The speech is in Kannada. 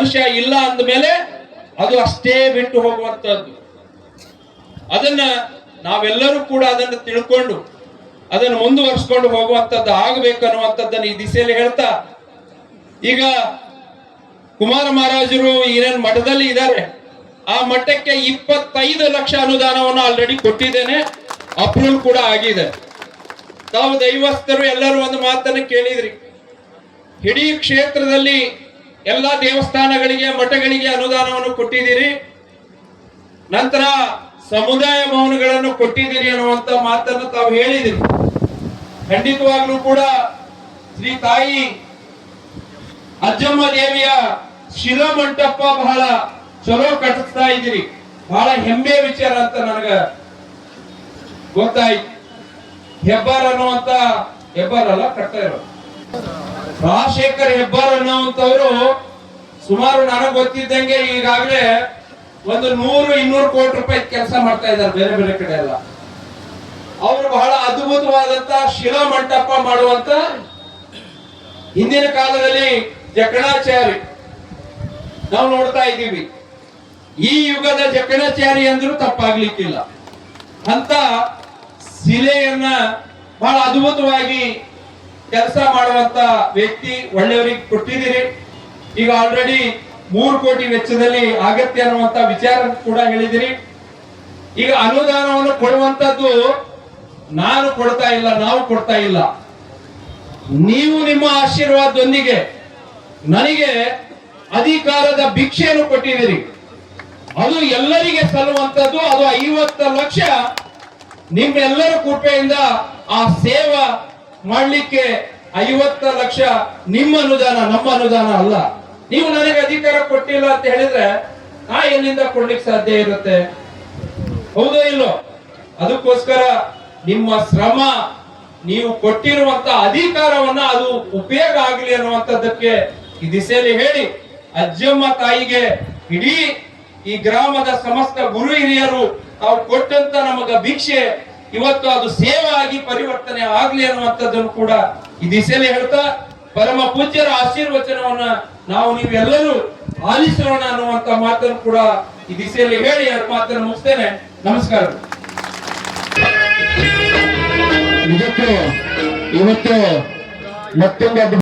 ಮನುಷ್ಯ ಇಲ್ಲ ಅಂದಮೇಲೆ ಅದು ಅಷ್ಟೇ ಬಿಟ್ಟು ಹೋಗುವಂತದ್ದು ಅದನ್ನ ನಾವೆಲ್ಲರೂ ಕೂಡ ಅದನ್ನು ತಿಳ್ಕೊಂಡು, ಅದನ್ನು ಮುಂದುವರಿಸ್ಕೊಂಡು ಹೋಗುವಂತದ್ದು ಆಗಬೇಕು ಅನ್ನುವಂಥದ್ದನ್ನು ಈ ದಿಸೆಯಲ್ಲಿ ಹೇಳ್ತಾ, ಈಗ ಕುಮಾರ ಮಹಾರಾಜರು ಏನೇನು ಮಠದಲ್ಲಿ ಇದ್ದಾರೆ. ಆ ಮಠಕ್ಕೆ ಇಪ್ಪತ್ತೈದು ಲಕ್ಷ ಅನುದಾನವನ್ನು ಆಲ್ರೆಡಿ ಕೊಟ್ಟಿದ್ದೇನೆ. ಅಪ್ರೂವಲ್ ಕೂಡ ಆಗಿದೆ. ತಾವು ದೈವಸ್ಥರು ಎಲ್ಲರೂ ಒಂದು ಮಾತನ್ನು ಕೇಳಿದ್ರಿ. ಇಡೀ ಕ್ಷೇತ್ರದಲ್ಲಿ ಎಲ್ಲ ದೇವಸ್ಥಾನಗಳಿಗೆ ಮಠಗಳಿಗೆ ಅನುದಾನವನ್ನು ಕೊಟ್ಟಿದ್ದೀರಿ. ನಂತರ ಸಮುದಾಯ ಭವನಗಳನ್ನು ಕೊಟ್ಟಿದ್ದೀರಿ ಅನ್ನುವಂತ ಮಾತನ್ನು ತಾವು ಹೇಳಿದಿರಿ ಖಂಡಿತವಾಗ್ಲೂ ಕೂಡ ಶ್ರೀ ತಾಯಿ ಅಜ್ಜಮ್ಮ ದೇವಿಯ ಶಿಲಾಮಂಟಪ ಬಹಳ ಚಲೋ ಕಟ್ಟಿಸ್ತಾ ಇದ್ದೀರಿ. ಬಹಳ ಹೆಮ್ಮೆ ವಿಚಾರ ಅಂತ ನನಗ ಗೊತ್ತಾಯ್ತು. ಹೆಬ್ಬಾರ್ ಅನ್ನುವಂತ ಹೆಬ್ಬಾರ್ ಅಲ್ಲ, ಕಟ್ಟ ಇರೋದು. ರಾಜಶೇಖರ್ ಹೆಬ್ಬಾರ್ ಅನ್ನೋವಂಥವ್ರು ಸುಮಾರು ನನಗೆ ಗೊತ್ತಿದ್ದಂಗೆ ಈಗಾಗಲೇ ಒಂದು ನೂರು ಇನ್ನೂರು ಕೋಟಿ ರೂಪಾಯಿ ಕೆಲಸ ಮಾಡ್ತಾ ಇದ್ದಾರೆ ಬೇರೆ ಬೇರೆ ಕಡೆ ಎಲ್ಲ. ಅವರು ಬಹಳ ಅದ್ಭುತವಾದಂತ ಶಿಲಾ ಮಂಟಪ ಮಾಡುವಂತ ಹಿಂದಿನ ಕಾಲದಲ್ಲಿ ಜಕಣಾಚಾರಿ. ನಾವು ನೋಡ್ತಾ ಇದ್ದೀವಿ. ಈ ಯುಗದ ಜಕಣಾಚಾರಿ ಅಂದ್ರೂ ತಪ್ಪಾಗ್ಲಿಕ್ಕಿಲ್ಲ. ಅಂತ ಶಿಲೆಯನ್ನ ಬಹಳ ಅದ್ಭುತವಾಗಿ ಕೆಲಸ ಮಾಡುವಂತ ವ್ಯಕ್ತಿ ಒಳ್ಳೆಯವರಿಗೆ ಕೊಟ್ಟಿದ್ದೀರಿ. ಈಗ ಆಲ್ರೆಡಿ ಮೂರು ಕೋಟಿ ವೆಚ್ಚದಲ್ಲಿ ಆಗತ್ಯ ಅನ್ನುವಂತ ವಿಚಾರ ಕೂಡ ಹೇಳಿದಿರಿ ಈಗ ಅನುದಾನವನ್ನು ಕೊಡುವಂತದ್ದು ನಾನು ಕೊಡ್ತಾ ಇಲ್ಲ, ನಾವು ಕೊಡ್ತಾ ಇಲ್ಲ. ನೀವು ನಿಮ್ಮ ಆಶೀರ್ವಾದದೊಂದಿಗೆ ನನಗೆ ಅಧಿಕಾರದ ಭಿಕ್ಷೆಯನ್ನು ಕೊಟ್ಟಿದ್ದೀರಿ. ಅದು ಎಲ್ಲರಿಗೆ ಸಲ್ಲುವಂತದ್ದು, ಅದು ಐವತ್ತು ಲಕ್ಷ ನಿಮ್ಮೆಲ್ಲರ ಕೃಪೆಯಿಂದ ಆ ಸೇವಾ ಮಾಡ್ಲಿಕ್ಕೆ ಐವತ್ತ ಲಕ್ಷ ನಿಮ್ಮ ಅನುದಾನ, ನಮ್ಮ ಅನುದಾನ ಅಲ್ಲ. ನೀವು ನನಗೆ ಅಧಿಕಾರ ಕೊಟ್ಟಿಲ್ಲ ಅಂತ ಹೇಳಿದ್ರೆ ನಾ ಎಲ್ಲಿಂದ ಕೊಡ್ಲಿಕ್ಕೆ ಸಾಧ್ಯ ಇರುತ್ತೆ? ಹೌದೋ ಇಲ್ಲೋ? ಅದಕ್ಕೋಸ್ಕರ ನಿಮ್ಮ ಶ್ರಮ, ನೀವು ಕೊಟ್ಟಿರುವಂತ ಅಧಿಕಾರವನ್ನ ಅದು ಉಪಯೋಗ ಆಗಲಿ ಅನ್ನುವಂಥದ್ದಕ್ಕೆ ಈ ದಿಸೆಯಲ್ಲಿ ಹೇಳಿ, ಅಜ್ಜಮ್ಮ ತಾಯಿಗೆ ಇಡೀ ಈ ಗ್ರಾಮದ ಸಮಸ್ತ ಗುರು ಹಿರಿಯರು ತಾವು ಕೊಟ್ಟಂತ ನಮಗ ಭಿಕ್ಷೆ ಇವತ್ತು ಅದು ಸೇವಾಗಿ ಪರಿವರ್ತನೆ ಆಗ್ಲಿ ಅನ್ನುವಂಥದ್ದನ್ನು ಕೂಡ ಈ ದಿಸೆಯಲ್ಲಿ ಹೇಳ್ತಾ, ಪರಮ ಪೂಜ್ಯರ ಆಶೀರ್ವಚನವನ್ನ ನಾವು ನೀವೆಲ್ಲರೂ ಆಲಿಸೋಣ ಅನ್ನುವಂತ ಮಾತನ್ನು ಕೂಡ ಈ ದಿಸೆಯಲ್ಲಿ ಹೇಳಿ ಎರಡು ಮಾತನ್ನು ಮುಗಿಸ್ತೇನೆ. ನಮಸ್ಕಾರ. ಇವತ್ತು ಮತ್ತೊಂದು